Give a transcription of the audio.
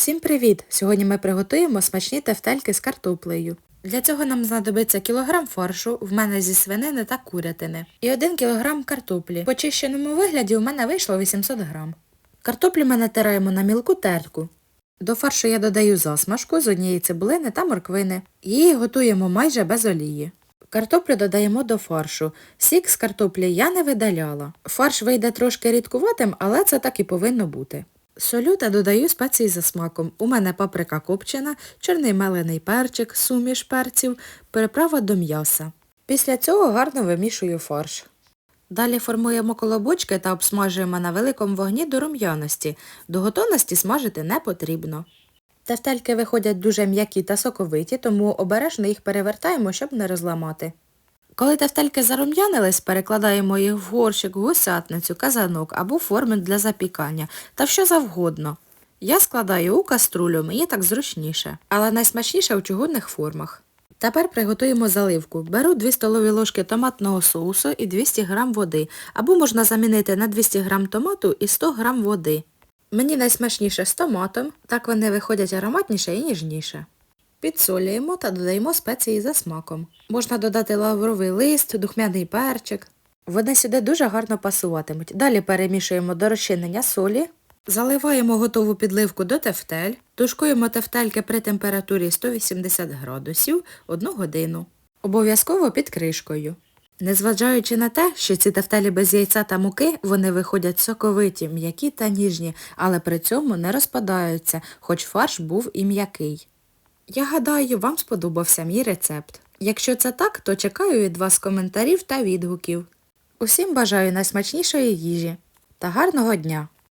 Всім привіт! Сьогодні ми приготуємо смачні тефтельки з картоплею. Для цього нам знадобиться кілограм фаршу, в мене зі свинини та курятини, і 1 кілограм картоплі. В почищеному вигляді у мене вийшло 800 грам. Картоплю ми натираємо на мілку тертку. До фаршу я додаю засмажку з однієї цибулини та морквини. Її готуємо майже без олії. Картоплю додаємо до фаршу. Сік з картоплі я не видаляла. Фарш вийде трошки рідкуватим, але це так і повинно бути. Солю та додаю спеції за смаком. У мене паприка копчена, чорний мелений перчик, суміш перців, приправа до м'яса. Після цього гарно вимішую фарш. Далі формуємо колобочки та обсмажуємо на великому вогні до рум'яності. До готовності смажити не потрібно. Тефтельки виходять дуже м'які та соковиті, тому обережно їх перевертаємо, щоб не розламати. Коли тефтельки зарум'янились, перекладаємо їх в горщик, гусятницю, казанок або форми для запікання та що завгодно. Я складаю у каструлю, мені так зручніше, але найсмачніше у чугунних формах. Тепер приготуємо заливку. Беру 2 столові ложки томатного соусу і 200 г води, або можна замінити на 200 г томату і 100 г води. Мені найсмачніше з томатом, так вони виходять ароматніше і ніжніше. Підсолюємо та додаємо спеції за смаком. Можна додати лавровий лист, духмяний перчик. Вони сюди дуже гарно пасуватимуть. Далі перемішуємо до розчинення солі, заливаємо готову підливку до тефтель, тушкуємо тефтельки при температурі 180 градусів 1 годину. Обов'язково під кришкою. Незважаючи на те, що ці тефтелі без яйця та муки, вони виходять соковиті, м'які та ніжні, але при цьому не розпадаються, хоч фарш був і м'який. Я гадаю, вам сподобався мій рецепт. Якщо це так, то чекаю від вас коментарів та відгуків. Усім бажаю найсмачнішої їжі та гарного дня!